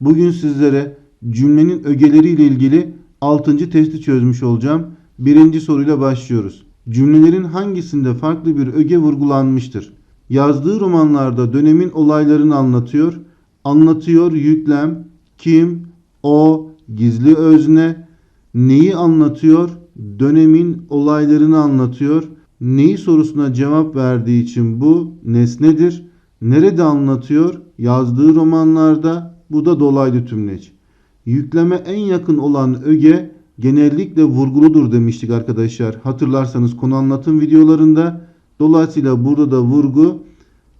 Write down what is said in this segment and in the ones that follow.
Bugün sizlere cümlenin ögeleriyle ilgili 6. testi çözmüş olacağım. Birinci soruyla başlıyoruz. Cümlelerin hangisinde farklı bir öge vurgulanmıştır? Yazdığı romanlarda dönemin olaylarını anlatıyor. Anlatıyor yüklem, kim, o, gizli özne. Neyi anlatıyor? Dönemin olaylarını anlatıyor. Neyi sorusuna cevap verdiği için bu nesnedir. Nerede anlatıyor? Yazdığı romanlarda. Bu da dolaylı tümleç. Yükleme en yakın olan öge genellikle vurguludur demiştik arkadaşlar. Hatırlarsanız konu anlatım videolarında. Dolayısıyla burada da vurgu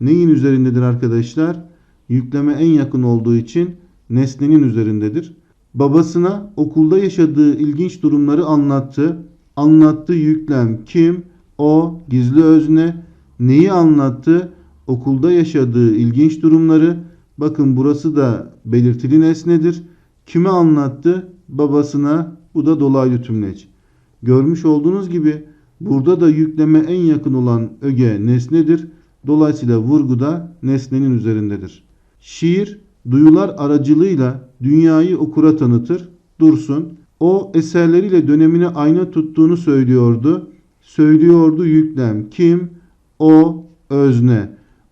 neyin üzerindedir arkadaşlar? Yükleme en yakın olduğu için nesnenin üzerindedir. Babasına okulda yaşadığı ilginç durumları anlattı. Anlattığı yüklem kim? O, gizli özne. Neyi anlattı? Okulda yaşadığı ilginç durumları. Bakın burası da belirtili nesnedir. Kime anlattı? Babasına. Bu da dolaylı tümleç. Görmüş olduğunuz gibi burada da yükleme en yakın olan öge nesnedir. Dolayısıyla vurgu da nesnenin üzerindedir. Şiir duyular aracılığıyla dünyayı okura tanıtır. Dursun. O eserleriyle dönemine ayna tuttuğunu söylüyordu. Söylüyordu yüklem. Kim? O özne.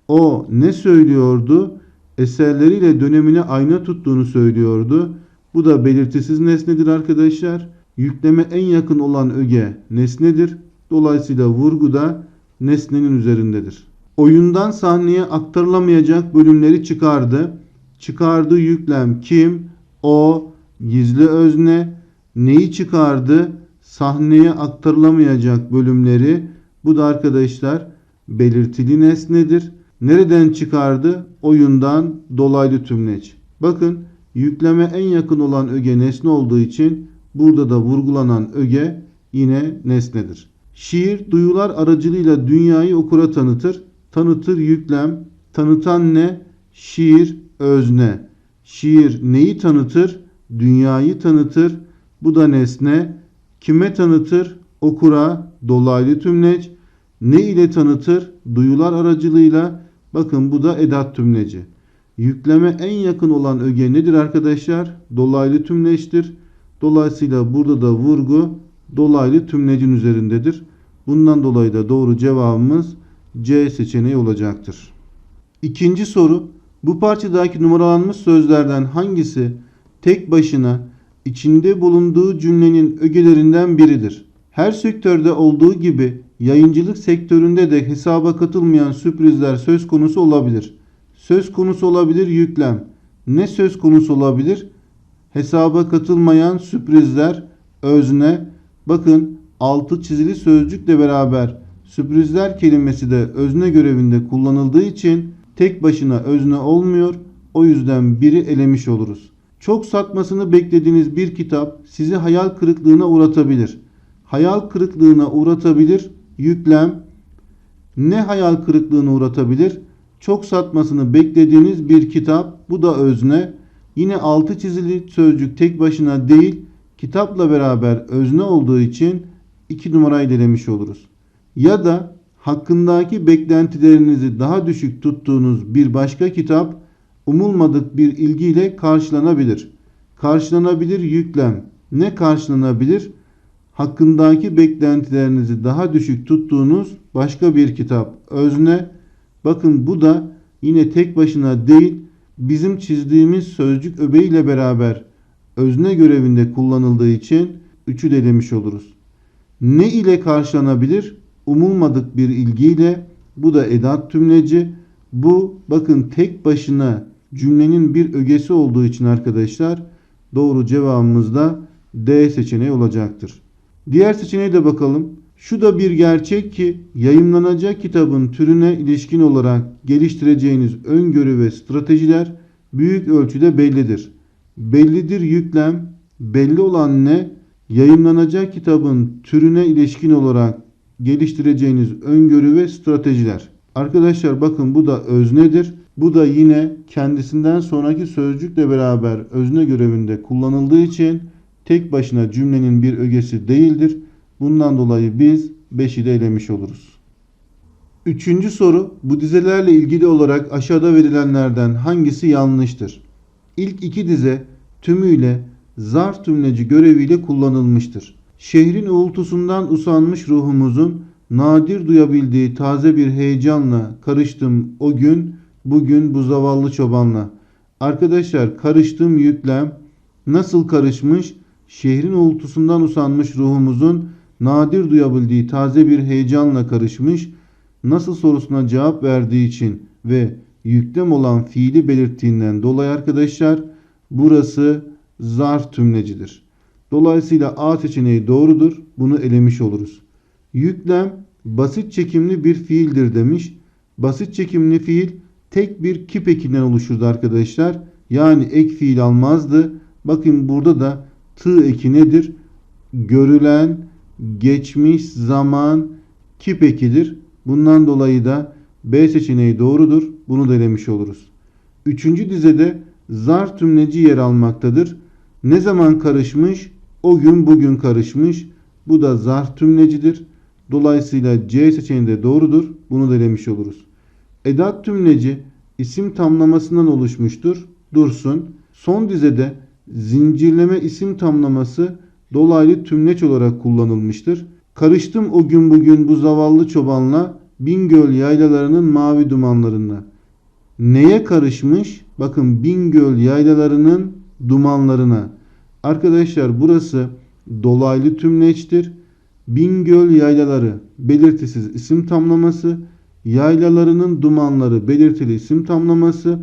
O ne söylüyordu? Eserleriyle dönemine ayna tuttuğunu söylüyordu. Bu da belirtisiz nesnedir arkadaşlar. Yükleme en yakın olan öge nesnedir. Dolayısıyla vurgu da nesnenin üzerindedir. Oyundan sahneye aktarılamayacak bölümleri çıkardı. Çıkardığı yüklem kim? O, gizli özne. Neyi çıkardı? Sahneye aktarılamayacak bölümleri. Bu da arkadaşlar belirtili nesnedir. Nereden çıkardı? Oyundan dolaylı tümleç. Bakın yükleme en yakın olan öge nesne olduğu için burada da vurgulanan öge yine nesnedir. Şiir duyular aracılığıyla dünyayı okura tanıtır. Tanıtır yüklem. Tanıtan ne? Şiir özne. Şiir neyi tanıtır? Dünyayı tanıtır. Bu da nesne. Kime tanıtır? Okura dolaylı tümleç. Ne ile tanıtır? Duyular aracılığıyla. Bakın bu da edat tümleci. Yükleme en yakın olan öge nedir arkadaşlar? Dolaylı tümleçtir. Dolayısıyla burada da vurgu dolaylı tümlecin üzerindedir. Bundan dolayı da doğru cevabımız C seçeneği olacaktır. İkinci soru. Bu parçadaki numaralanmış sözlerden hangisi tek başına içinde bulunduğu cümlenin ögelerinden biridir? Her sektörde olduğu gibi yayıncılık sektöründe de hesaba katılmayan sürprizler söz konusu olabilir. Söz konusu olabilir yüklem. Ne söz konusu olabilir? Hesaba katılmayan sürprizler özne. Bakın altı çizili sözcükle beraber sürprizler kelimesi de özne görevinde kullanıldığı için tek başına özne olmuyor. O yüzden biri elemiş oluruz. Çok satmasını beklediğiniz bir kitap sizi hayal kırıklığına uğratabilir. Hayal kırıklığına uğratabilir yüklem. Ne hayal kırıklığına uğratabilir? Çok satmasını beklediğiniz bir kitap. Bu da özne. Yine altı çizili sözcük tek başına değil, kitapla beraber özne olduğu için iki numarayı delemiş oluruz. Ya da hakkındaki beklentilerinizi daha düşük tuttuğunuz bir başka kitap umulmadık bir ilgiyle karşılanabilir. Karşılanabilir yüklem. Ne karşılanabilir? Hakkındaki beklentilerinizi daha düşük tuttuğunuz başka bir kitap. Özne. Bakın bu da yine tek başına değil, bizim çizdiğimiz sözcük öbeğiyle beraber özne görevinde kullanıldığı için üçü de demiş oluruz. Ne ile karşılanabilir? Umulmadık bir ilgiyle. Bu da edat tümleci. Bu bakın tek başına cümlenin bir ögesi olduğu için arkadaşlar doğru cevabımız da D seçeneği olacaktır. Diğer seçeneğe de bakalım. Şu da bir gerçek ki yayımlanacak kitabın türüne ilişkin olarak geliştireceğiniz öngörü ve stratejiler büyük ölçüde bellidir. Bellidir yüklem, belli olan ne? Yayımlanacak kitabın türüne ilişkin olarak geliştireceğiniz öngörü ve stratejiler. Arkadaşlar bakın bu da öznedir. Bu da yine kendisinden sonraki sözcükle beraber özne görevinde kullanıldığı için tek başına cümlenin bir ögesi değildir. Bundan dolayı biz 5'i de elemiş oluruz. Üçüncü soru bu dizelerle ilgili olarak aşağıda verilenlerden hangisi yanlıştır? İlk iki dize tümüyle zarf tümleci göreviyle kullanılmıştır. Şehrin uğultusundan usanmış ruhumuzun nadir duyabildiği taze bir heyecanla karıştım o gün, bugün bu zavallı çobanla. Arkadaşlar karıştım yüklem nasıl karışmış? Şehrin uğultusundan usanmış ruhumuzun nadir duyabildiği taze bir heyecanla karışmış. Nasıl sorusuna cevap verdiği için ve yüklem olan fiili belirttiğinden dolayı arkadaşlar burası zarf tümlecidir. Dolayısıyla A seçeneği doğrudur. Bunu elemiş oluruz. Yüklem basit çekimli bir fiildir demiş. Basit çekimli fiil tek bir kip ekinden oluşurdu arkadaşlar. Yani ek fiil almazdı. Bakın burada da tı eki nedir? Görülen, geçmiş zaman kip ekidir. Bundan dolayı da B seçeneği doğrudur. Bunu da elemiş oluruz. Üçüncü dizede zar tümleci yer almaktadır. Ne zaman karışmış? O gün bugün karışmış. Bu da zarf tümlecidir. Dolayısıyla C seçeneği de doğrudur. Bunu da elemiş oluruz. Edat tümleci isim tamlamasından oluşmuştur. Dursun. Son dizede zincirleme isim tamlaması dolaylı tümleç olarak kullanılmıştır. Karıştım o gün bugün bu zavallı çobanla Bingöl yaylalarının mavi dumanlarında. Neye karışmış? Bakın Bingöl yaylalarının dumanlarına. Arkadaşlar burası dolaylı tümleçtir. Bingöl yaylaları belirtisiz isim tamlaması, yaylalarının dumanları belirtili isim tamlaması.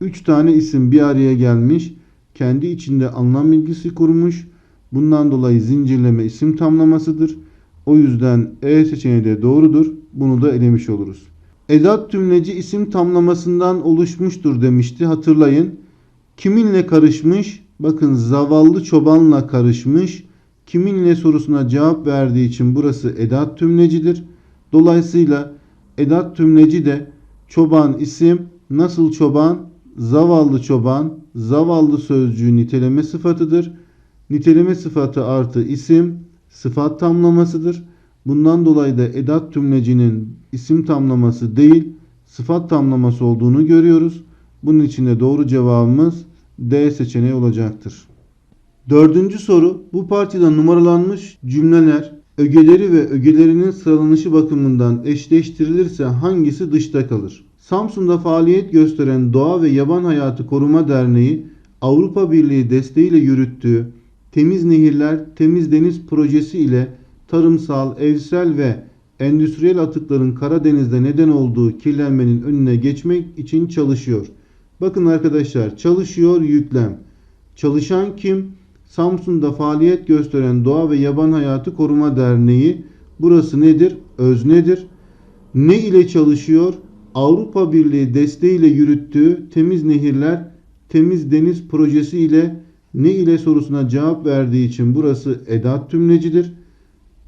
3 tane isim bir araya gelmiş. Kendi içinde anlam bilgisi kurmuş. Bundan dolayı zincirleme isim tamlamasıdır. O yüzden E seçeneği de doğrudur. Bunu da elemiş oluruz. Edat tümleci isim tamlamasından oluşmuştur demişti. Hatırlayın. Kiminle karışmış? Bakın zavallı çobanla karışmış. Kiminle sorusuna cevap verdiği için burası edat tümlecidir. Dolayısıyla edat tümleci de çoban isim nasıl çoban? Zavallı çoban, zavallı sözcüğü niteleme sıfatıdır. Niteleme sıfatı artı isim sıfat tamlamasıdır. Bundan dolayı da edat tümlecinin isim tamlaması değil sıfat tamlaması olduğunu görüyoruz. Bunun için de doğru cevabımız D seçeneği olacaktır. Dördüncü soru bu partide numaralanmış cümleler ögeleri ve ögelerinin sıralanışı bakımından eşleştirilirse hangisi dışta kalır? Samsun'da faaliyet gösteren Doğa ve Yaban Hayatı Koruma Derneği Avrupa Birliği desteğiyle yürüttüğü Temiz Nehirler, Temiz Deniz projesi ile tarımsal, evsel ve endüstriyel atıkların Karadeniz'de neden olduğu kirlenmenin önüne geçmek için çalışıyor. Bakın arkadaşlar çalışıyor yüklem. Çalışan kim? Samsun'da faaliyet gösteren Doğa ve Yaban Hayatı Koruma Derneği. Burası nedir? Öznedir. Ne ile çalışıyor? Avrupa Birliği desteğiyle yürüttüğü Temiz Nehirler, Temiz Deniz projesi ile ne ile sorusuna cevap verdiği için burası edat tümlecidir.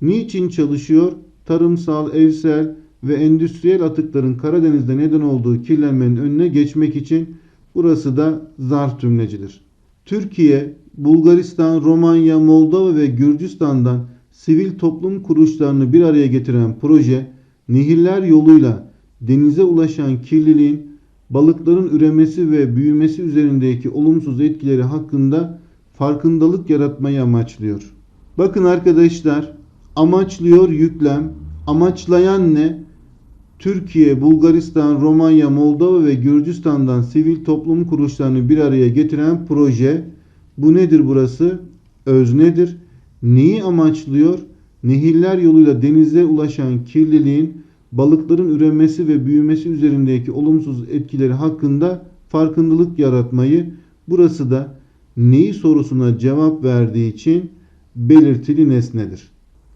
Niçin çalışıyor? Tarımsal, evsel ve endüstriyel atıkların Karadeniz'de neden olduğu kirlenmenin önüne geçmek için burası da zarf tümlecidir. Türkiye, Bulgaristan, Romanya, Moldova ve Gürcistan'dan sivil toplum kuruluşlarını bir araya getiren proje, nehirler yoluyla denize ulaşan kirliliğin balıkların üremesi ve büyümesi üzerindeki olumsuz etkileri hakkında farkındalık yaratmayı amaçlıyor. Bakın arkadaşlar, amaçlıyor yüklem, amaçlayan ne? Türkiye, Bulgaristan, Romanya, Moldova ve Gürcistan'dan sivil toplum kuruluşlarını bir araya getiren proje. Bu nedir burası? Öznedir. Neyi amaçlıyor? Nehirler yoluyla denize ulaşan kirliliğin balıkların üremesi ve büyümesi üzerindeki olumsuz etkileri hakkında farkındalık yaratmayı. Burası da neyi sorusuna cevap verdiği için belirtili nesnedir.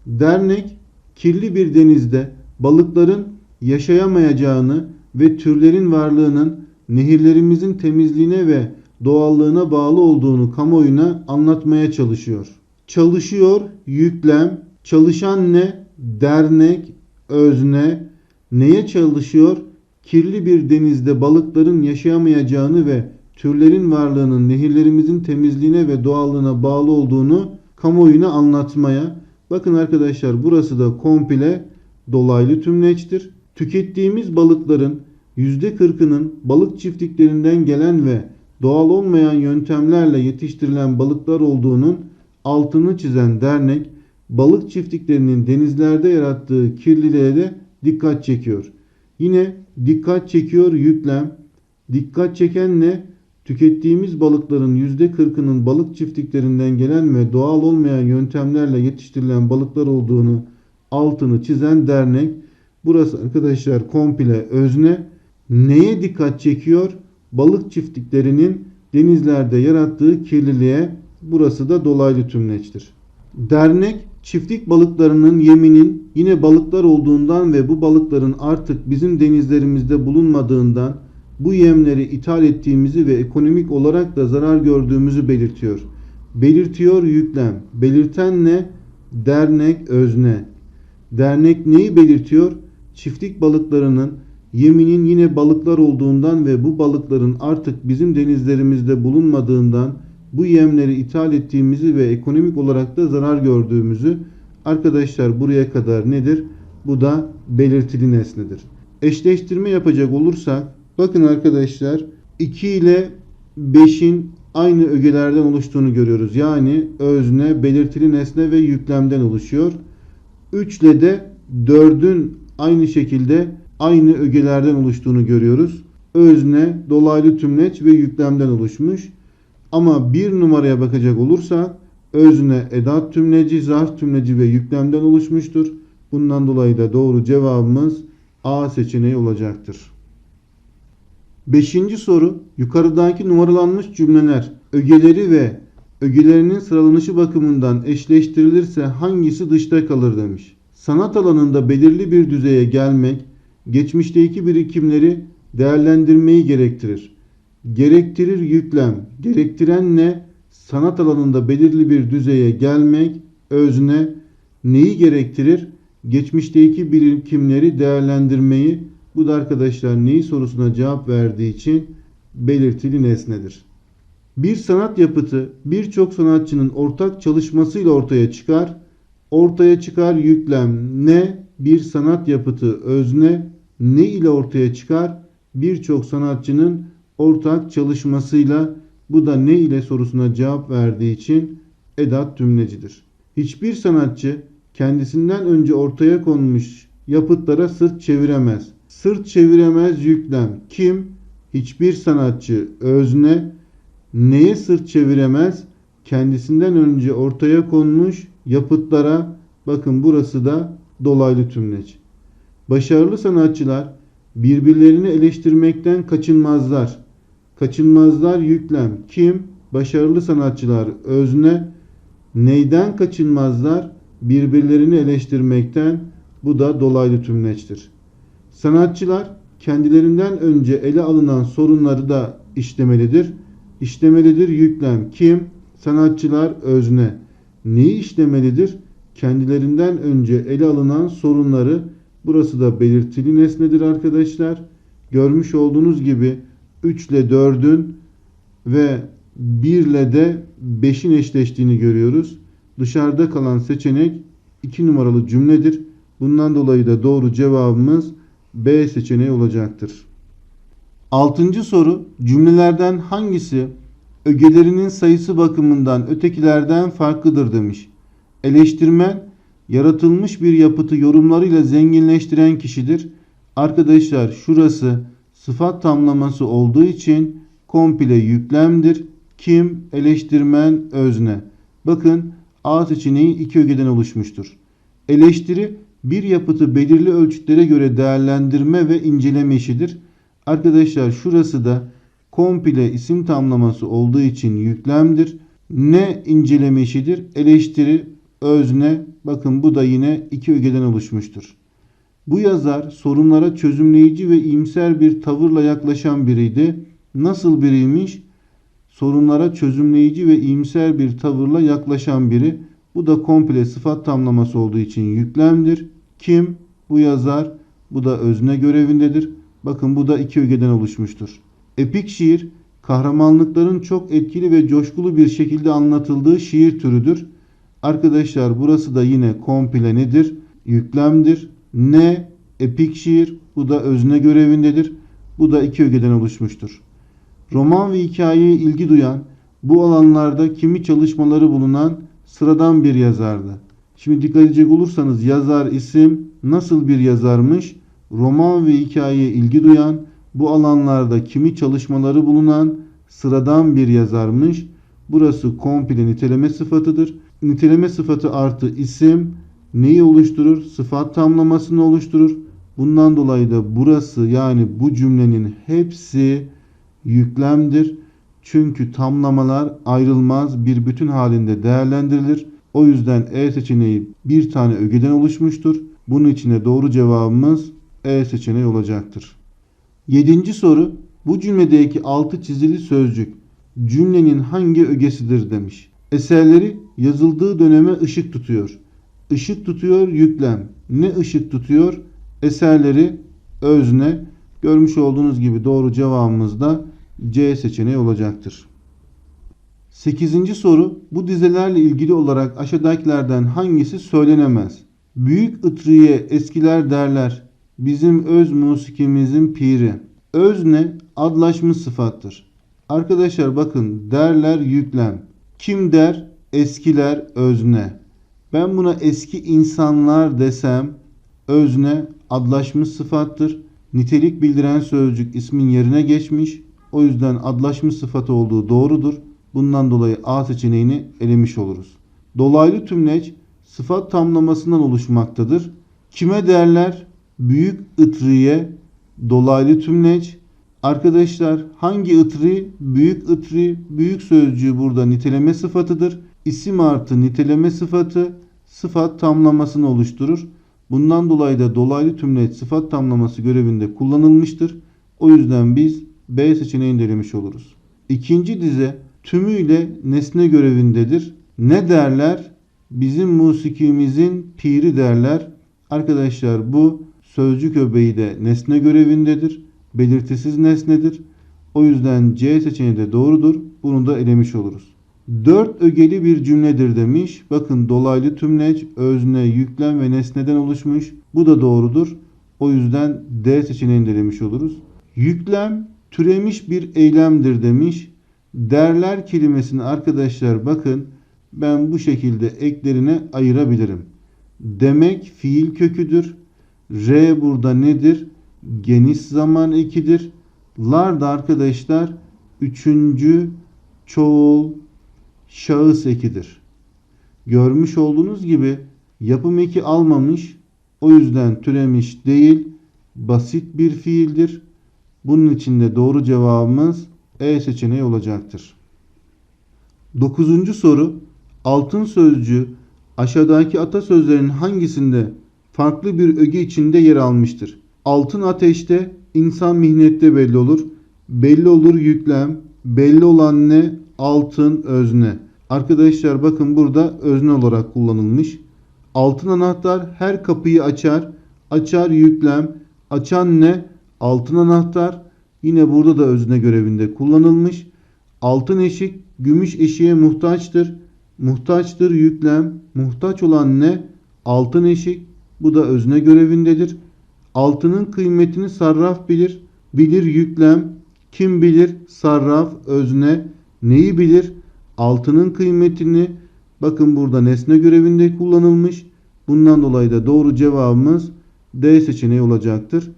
Dernek kirli bir denizde balıkların yaşayamayacağını ve türlerin varlığının nehirlerimizin temizliğine ve doğallığına bağlı olduğunu kamuoyuna anlatmaya çalışıyor. Çalışıyor yüklem, çalışan ne? Dernek, özne. Neye çalışıyor? Kirli bir denizde balıkların yaşayamayacağını ve türlerin varlığının nehirlerimizin temizliğine ve doğallığına bağlı olduğunu kamuoyuna anlatmaya. Bakın arkadaşlar burası da komple dolaylı tümleçtir. Tükettiğimiz balıkların %40'ının balık çiftliklerinden gelen ve doğal olmayan yöntemlerle yetiştirilen balıklar olduğunun altını çizen dernek balık çiftliklerinin denizlerde yarattığı kirliliğe de dikkat çekiyor. Yine dikkat çekiyor yüklem. Dikkat çeken ne? Tükettiğimiz balıkların %40'ının balık çiftliklerinden gelen ve doğal olmayan yöntemlerle yetiştirilen balıklar olduğunu altını çizen dernek. Burası arkadaşlar komple özne. Neye dikkat çekiyor? Balık çiftliklerinin denizlerde yarattığı kirliliğe. Burası da dolaylı tümleçtir. Dernek çiftlik balıklarının yeminin yine balıklar olduğundan ve bu balıkların artık bizim denizlerimizde bulunmadığından bu yemleri ithal ettiğimizi ve ekonomik olarak da zarar gördüğümüzü belirtiyor. Belirtiyor yüklem. Belirten ne? Dernek özne. Dernek neyi belirtiyor? Çiftlik balıklarının yeminin yine balıklar olduğundan ve bu balıkların artık bizim denizlerimizde bulunmadığından bu yemleri ithal ettiğimizi ve ekonomik olarak da zarar gördüğümüzü arkadaşlar buraya kadar nedir? Bu da belirtili nesnedir. Eşleştirme yapacak olursak bakın arkadaşlar 2 ile 5'in aynı ögelerden oluştuğunu görüyoruz. Yani özne, belirtili nesne ve yüklemden oluşuyor. 3 ile de 4'ün aynı şekilde aynı ögelerden oluştuğunu görüyoruz. Özne, dolaylı tümleç ve yüklemden oluşmuş. Ama bir numaraya bakacak olursak özne, edat tümleci, zarf tümleci ve yüklemden oluşmuştur. Bundan dolayı da doğru cevabımız A seçeneği olacaktır. Beşinci soru yukarıdaki numaralanmış cümleler ögeleri ve ögelerinin sıralanışı bakımından eşleştirilirse hangisi dışta kalır demiş. Sanat alanında belirli bir düzeye gelmek geçmişteki birikimleri değerlendirmeyi gerektirir. Gerektirir yüklem. Gerektiren ne? Sanat alanında belirli bir düzeye gelmek, özne. Neyi gerektirir? Geçmişteki birikimleri değerlendirmeyi. Bu da arkadaşlar neyi sorusuna cevap verdiği için belirtili nesnedir. Bir sanat yapıtı birçok sanatçının ortak çalışmasıyla ortaya çıkar. Ortaya çıkar yüklem ne? Bir sanat yapıtı özne ne ile ortaya çıkar? Birçok sanatçının ortak çalışmasıyla bu da ne ile sorusuna cevap verdiği için edat tümlecidir. Hiçbir sanatçı kendisinden önce ortaya konmuş yapıtlara sırt çeviremez. Sırt çeviremez yüklem. Kim? Hiçbir sanatçı özne neye sırt çeviremez? Kendisinden önce ortaya konmuş yapıtlara bakın burası da dolaylı tümleç. Başarılı sanatçılar birbirlerini eleştirmekten kaçınmazlar. Kaçınmazlar yüklem. Kim? Başarılı sanatçılar özne. Neyden kaçınmazlar? Birbirlerini eleştirmekten. Bu da dolaylı tümleçtir. Sanatçılar kendilerinden önce ele alınan sorunları da işlemelidir. İşlemelidir yüklem. Kim? Sanatçılar özne. Neyi işlemelidir? Kendilerinden önce ele alınan sorunları Burası da belirtili nesnedir arkadaşlar. Görmüş olduğunuz gibi 3 ile 4'ün ve 1 ile de 5'in eşleştiğini görüyoruz. Dışarıda kalan seçenek 2 numaralı cümledir. Bundan dolayı da doğru cevabımız B seçeneği olacaktır. Altıncı soru cümlelerden hangisi ögelerinin sayısı bakımından ötekilerden farklıdır demiş. Eleştirmen yaratılmış bir yapıtı yorumlarıyla zenginleştiren kişidir. Arkadaşlar şurası sıfat tamlaması olduğu için komple yüklemdir. Kim? Eleştirmen özne. Bakın A seçeneği iki ögeden oluşmuştur. Eleştiri bir yapıtı belirli ölçütlere göre değerlendirme ve inceleme işidir. Arkadaşlar şurası da komple isim tamlaması olduğu için yüklemdir. Ne inceleme işidir? Eleştiri özne bakın bu da yine iki ögeden oluşmuştur. Bu yazar sorunlara çözümleyici ve iyimser bir tavırla yaklaşan biriydi. Nasıl biriymiş? Sorunlara çözümleyici ve iyimser bir tavırla yaklaşan biri. Bu da komple sıfat tamlaması olduğu için yüklemdir. Kim? Bu yazar. Bu da özne görevindedir. Bakın bu da iki ögeden oluşmuştur. Epik şiir kahramanlıkların çok etkili ve coşkulu bir şekilde anlatıldığı şiir türüdür. Arkadaşlar burası da yine komple nedir? Yüklemdir. Ne? Epik şiir. Bu da özne görevindedir. Bu da iki ögeden oluşmuştur. Roman ve hikayeye ilgi duyan, bu alanlarda kimi çalışmaları bulunan sıradan bir yazardı. Şimdi dikkat edecek olursanız yazar isim nasıl bir yazarmış? Roman ve hikayeye ilgi duyan, bu alanlarda kimi çalışmaları bulunan sıradan bir yazarmış. Burası komple niteleme sıfatıdır. Niteleme sıfatı artı isim neyi oluşturur? Sıfat tamlamasını oluşturur. Bundan dolayı da burası yani bu cümlenin hepsi yüklemdir. Çünkü tamlamalar ayrılmaz bir bütün halinde değerlendirilir. O yüzden E seçeneği bir tane ögeden oluşmuştur. Bunun içine doğru cevabımız E seçeneği olacaktır. Yedinci soru. Bu cümledeki altı çizili sözcük cümlenin hangi ögesidir demiş. Eserleri yazıldığı döneme ışık tutuyor. Işık tutuyor yüklem. Ne ışık tutuyor? Eserleri özne. Görmüş olduğunuz gibi doğru cevabımız da C seçeneği olacaktır. 8. soru. Bu dizelerle ilgili olarak aşağıdakilerden hangisi söylenemez? Büyük ıtriye eskiler derler. Bizim öz musikimizin piri. Özne adlaşmış sıfattır. Arkadaşlar bakın derler yüklem. Kim der? Eskiler özne. Ben buna eski insanlar desem özne adlaşmış sıfattır. Nitelik bildiren sözcük ismin yerine geçmiş. O yüzden adlaşmış sıfatı olduğu doğrudur. Bundan dolayı A seçeneğini elemiş oluruz. Dolaylı tümleç sıfat tamlamasından oluşmaktadır. Kime derler? Büyük ıtriye dolaylı tümleç. Arkadaşlar hangi ıtri? Büyük ıtri. Büyük sözcüğü burada niteleme sıfatıdır. İsim artı niteleme sıfatı sıfat tamlamasını oluşturur. Bundan dolayı da dolaylı tümleç sıfat tamlaması görevinde kullanılmıştır. O yüzden biz B seçeneğini denemiş oluruz. İkinci dize tümüyle nesne görevindedir. Ne derler? Bizim musikimizin piri derler. Arkadaşlar bu sözcük öbeği de nesne görevindedir. Belirtisiz nesnedir. O yüzden C seçeneği de doğrudur. Bunu da elemiş oluruz. Dört ögeli bir cümledir demiş. Bakın dolaylı tümleç, özne, yüklem ve nesneden oluşmuş. Bu da doğrudur. O yüzden D seçeneğini de elemiş oluruz. Yüklem türemiş bir eylemdir demiş. Derler kelimesini arkadaşlar bakın ben bu şekilde eklerine ayırabilirim. Demek fiil köküdür. R burada nedir? Geniş zaman ekidir. Lar da arkadaşlar üçüncü çoğul şahıs ekidir. Görmüş olduğunuz gibi yapım eki almamış. O yüzden türemiş değil. Basit bir fiildir. Bunun için de doğru cevabımız E seçeneği olacaktır. Dokuzuncu soru. Altın sözcüğü aşağıdaki atasözlerin hangisinde farklı bir öge içinde yer almıştır? Altın ateşte, insan mihnette belli olur. Belli olur yüklem, belli olan ne? Altın özne. Arkadaşlar bakın burada özne olarak kullanılmış. Altın anahtar her kapıyı açar. Açar yüklem. Açan ne? Altın anahtar. Yine burada da özne görevinde kullanılmış. Altın eşik gümüş eşiğe muhtaçtır. Muhtaçtır yüklem. Muhtaç olan ne? Altın eşik. Bu da özne görevindedir. Altının kıymetini sarraf bilir. Bilir yüklem. Kim bilir? Sarraf, özne. Neyi bilir? Altının kıymetini. Bakın burada nesne görevinde kullanılmış. Bundan dolayı da doğru cevabımız D seçeneği olacaktır.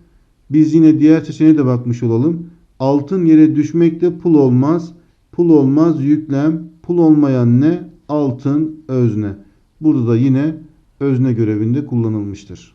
Biz yine diğer seçeneğe de bakmış olalım. Altın yere düşmekte pul olmaz. Pul olmaz yüklem. Pul olmayan ne? Altın özne. Burada da yine özne görevinde kullanılmıştır.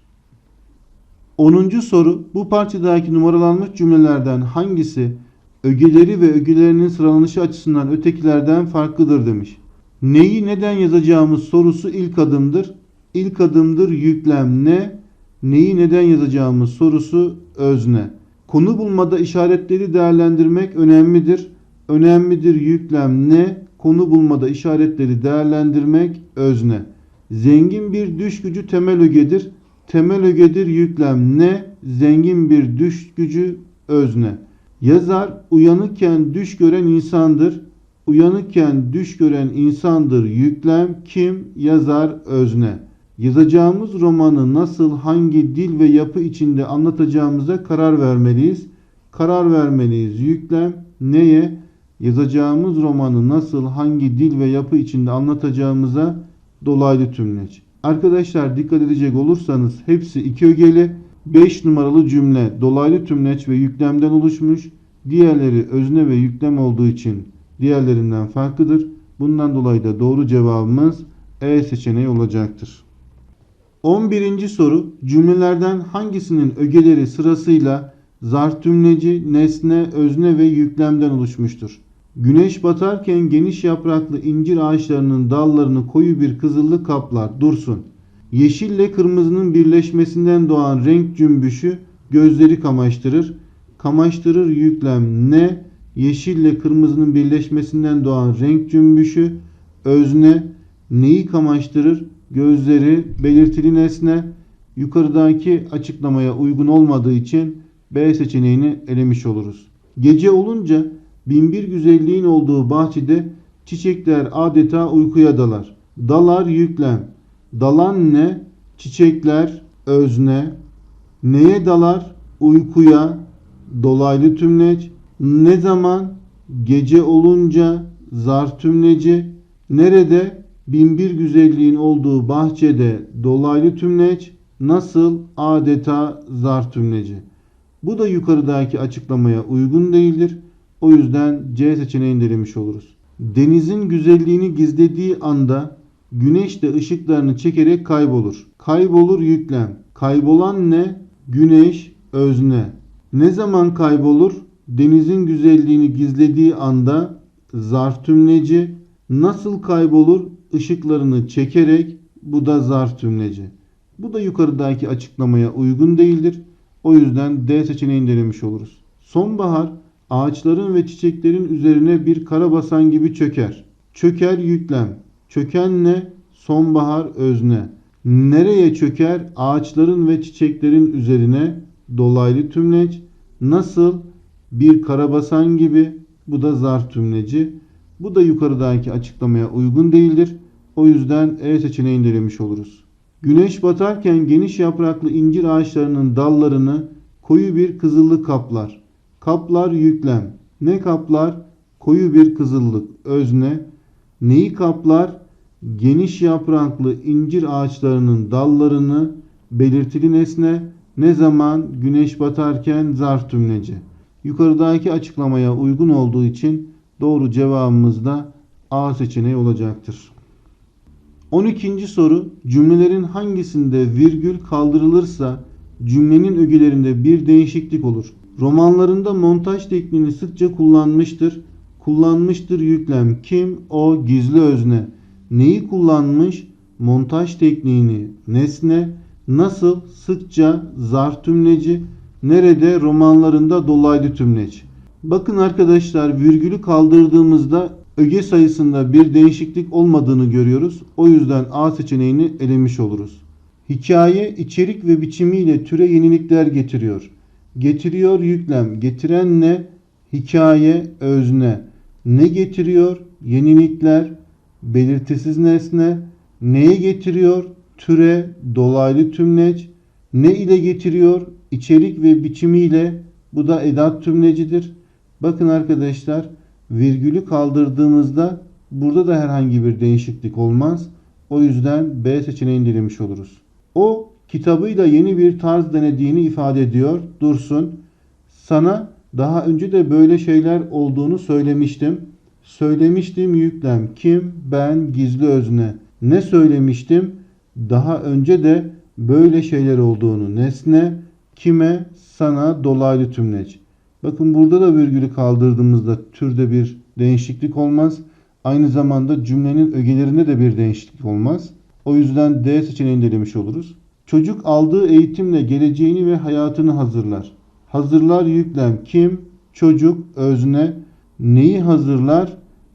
10. soru bu parçadaki numaralanmış cümlelerden hangisi ögeleri ve ögelerinin sıralanışı açısından ötekilerden farklıdır demiş. Neyi neden yazacağımız sorusu ilk adımdır. İlk adımdır yüklem ne? Neyi neden yazacağımız sorusu özne. Konu bulmada işaretleri değerlendirmek önemlidir. Önemlidir yüklem ne? Konu bulmada işaretleri değerlendirmek özne. Zengin bir düş gücü temel ögedir. Temel ögedir yüklem ne? Zengin bir düş gücü özne. Yazar uyanıkken düş gören insandır. Uyanıkken düş gören insandır yüklem kim? Yazar özne. Yazacağımız romanı nasıl, hangi dil ve yapı içinde anlatacağımıza karar vermeliyiz. Karar vermeliyiz yüklem neye? Yazacağımız romanı nasıl, hangi dil ve yapı içinde anlatacağımıza dolaylı tümleç. Arkadaşlar dikkat edecek olursanız hepsi iki ögeli. 5 numaralı cümle dolaylı tümleç ve yüklemden oluşmuş. Diğerleri özne ve yüklem olduğu için diğerlerinden farklıdır. Bundan dolayı da doğru cevabımız E seçeneği olacaktır. 11. soru cümlelerden hangisinin ögeleri sırasıyla zarf tümleci, nesne, özne ve yüklemden oluşmuştur? Güneş batarken geniş yapraklı incir ağaçlarının dallarını koyu bir kızıllık kaplar dursun. Yeşille kırmızının birleşmesinden doğan renk cümbüşü gözleri kamaştırır. Kamaştırır yüklem ne? Yeşille kırmızının birleşmesinden doğan renk cümbüşü özne neyi kamaştırır? Gözleri belirtili nesne yukarıdaki açıklamaya uygun olmadığı için B seçeneğini elemiş oluruz. Gece olunca binbir güzelliğin olduğu bahçede çiçekler adeta uykuya dalar. Dalar yüklem. Dalan ne? Çiçekler özne. Neye dalar? Uykuya. Dolaylı tümleç. Ne zaman? Gece olunca zar tümleci. Nerede? Binbir güzelliğin olduğu bahçede dolaylı tümleç. Nasıl? Adeta zar tümleci. Bu da yukarıdaki açıklamaya uygun değildir. O yüzden C seçeneğini elemiş oluruz. Denizin güzelliğini gizlediği anda güneş de ışıklarını çekerek kaybolur. Kaybolur yüklem. Kaybolan ne? Güneş özne. Ne zaman kaybolur? Denizin güzelliğini gizlediği anda zarf tümleci. Nasıl kaybolur? Işıklarını çekerek bu da zarf tümleci. Bu da yukarıdaki açıklamaya uygun değildir. O yüzden D seçeneğini denemiş oluruz. Sonbahar ağaçların ve çiçeklerin üzerine bir karabasan gibi çöker. Çöker yüklem. Çöken ne? Sonbahar özne. Nereye çöker? Ağaçların ve çiçeklerin üzerine dolaylı tümleç. Nasıl? Bir karabasan gibi. Bu da zarf tümleci. Bu da yukarıdaki açıklamaya uygun değildir. O yüzden E seçeneğini denemiş oluruz. Güneş batarken geniş yapraklı incir ağaçlarının dallarını koyu bir kızıllık kaplar. Kaplar yüklem. Ne kaplar? Koyu bir kızıllık. Özne. Neyi kaplar? Geniş yapraklı incir ağaçlarının dallarını belirtili nesne. Ne zaman? Güneş batarken zarf tümleci. Yukarıdaki açıklamaya uygun olduğu için doğru cevabımız da A seçeneği olacaktır. 12. soru cümlelerin hangisinde virgül kaldırılırsa cümlenin ögelerinde bir değişiklik olur. Romanlarında montaj tekniğini sıkça kullanmıştır. Kullanmıştır yüklem kim? O gizli özne. Neyi kullanmış? Montaj tekniğini. Nesne. Nasıl? Sıkça zarf tümleci. Nerede? Romanlarında dolaylı tümleç. Bakın arkadaşlar virgülü kaldırdığımızda öge sayısında bir değişiklik olmadığını görüyoruz. O yüzden A seçeneğini elemiş oluruz. Hikaye içerik ve biçimiyle türe yenilikler getiriyor. Getiriyor yüklem. Getiren ne? Hikaye özne. Ne getiriyor? Yenilikler. Belirtisiz nesne. Neye getiriyor? Türe dolaylı tümleç. Ne ile getiriyor? İçerik ve biçimiyle. Bu da edat tümlecidir. Bakın arkadaşlar virgülü kaldırdığımızda burada da herhangi bir değişiklik olmaz. O yüzden B seçeneğini dilemiş oluruz. O kitabıyla yeni bir tarz denediğini ifade ediyor. Dursun. Sana daha önce de böyle şeyler olduğunu söylemiştim. Söylemiştim yüklem. Kim? Ben gizli özne. Ne söylemiştim? Daha önce de böyle şeyler olduğunu. Nesne kime? Sana dolaylı tümleç. Bakın burada da virgülü kaldırdığımızda türde bir değişiklik olmaz. Aynı zamanda cümlenin ögelerinde de bir değişiklik olmaz. O yüzden D seçeneğini denemiş oluruz. Çocuk aldığı eğitimle geleceğini ve hayatını hazırlar. Hazırlar yüklem kim? Çocuk özne. Neyi hazırlar?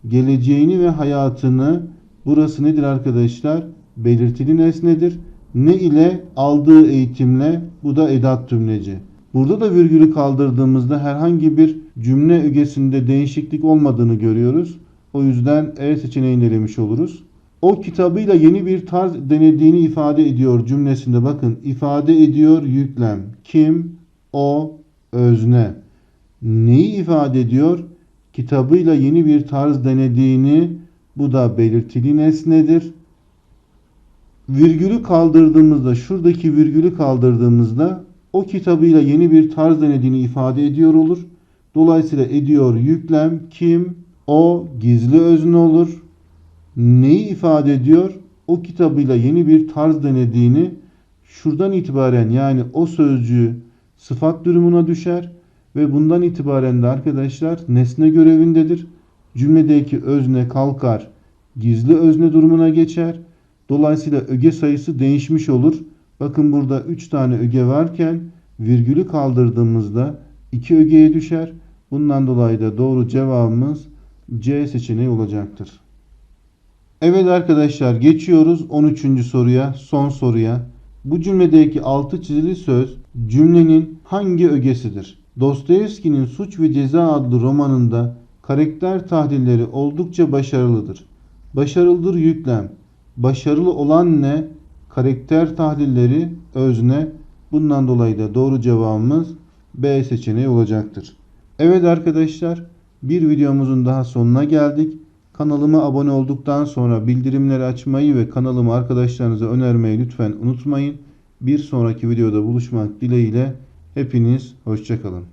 Geleceğini ve hayatını. Burası nedir arkadaşlar? Belirtili nesnedir. Ne ile? Aldığı eğitimle. Bu da edat tümleci. Burada da virgülü kaldırdığımızda herhangi bir cümle ögesinde değişiklik olmadığını görüyoruz. O yüzden E seçeneğini elemiş oluruz. O kitabıyla yeni bir tarz denediğini ifade ediyor cümlesinde bakın ifade ediyor yüklem. Kim? O özne. Neyi ifade ediyor? Kitabıyla yeni bir tarz denediğini bu da belirtili nesnedir. Virgülü kaldırdığımızda şuradaki virgülü kaldırdığımızda o kitabıyla yeni bir tarz denediğini ifade ediyor olur. Dolayısıyla ediyor yüklem kim? O gizli özne olur. Neyi ifade ediyor? O kitabıyla yeni bir tarz denediğini şuradan itibaren yani o sözcüğü sıfat durumuna düşer ve bundan itibaren de arkadaşlar nesne görevindedir. Cümledeki özne kalkar, gizli özne durumuna geçer. Dolayısıyla öge sayısı değişmiş olur. Bakın burada 3 tane öge varken virgülü kaldırdığımızda 2 ögeye düşer. Bundan dolayı da doğru cevabımız C seçeneği olacaktır. Evet arkadaşlar geçiyoruz 13. soruya, son soruya. Bu cümledeki altı çizili söz cümlenin hangi ögesidir? Dostoyevski'nin Suç ve Ceza adlı romanında karakter tahlilleri oldukça başarılıdır. Başarılıdır yüklem. Başarılı olan ne? Karakter tahlilleri özne. Bundan dolayı da doğru cevabımız B seçeneği olacaktır. Evet arkadaşlar bir videomuzun daha sonuna geldik. Kanalıma abone olduktan sonra bildirimleri açmayı ve kanalımı arkadaşlarınıza önermeyi lütfen unutmayın. Bir sonraki videoda buluşmak dileğiyle hepiniz hoşçakalın.